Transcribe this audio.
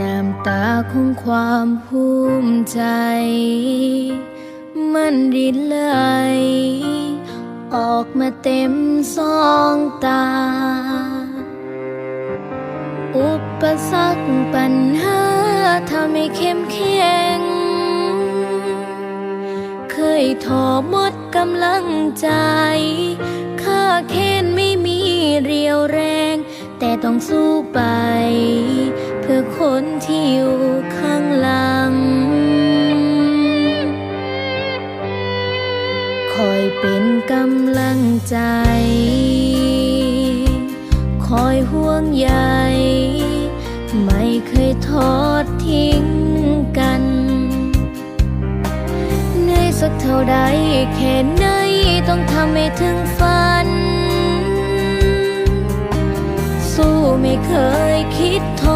น้ำตาของความภูมิใจ มันรินไหลออกมาเต็มสองตา อุปสรรคปัญหาทำให้เข้มแข็ง เคยท้อหมดกำลังใจข้าเค้นไม่มีเรียวแรง แต่ต้องสู้ไป คนที่อยู่ข้างหลัง คอยเป็นกำลังใจ คอยห่วงใยไม่เคยทอดทิ้งกันเหนื่อยสักเท่าใดแค่ไหนต้องทำให้ถึงฝัน สู้ไม่เคยคิดถอ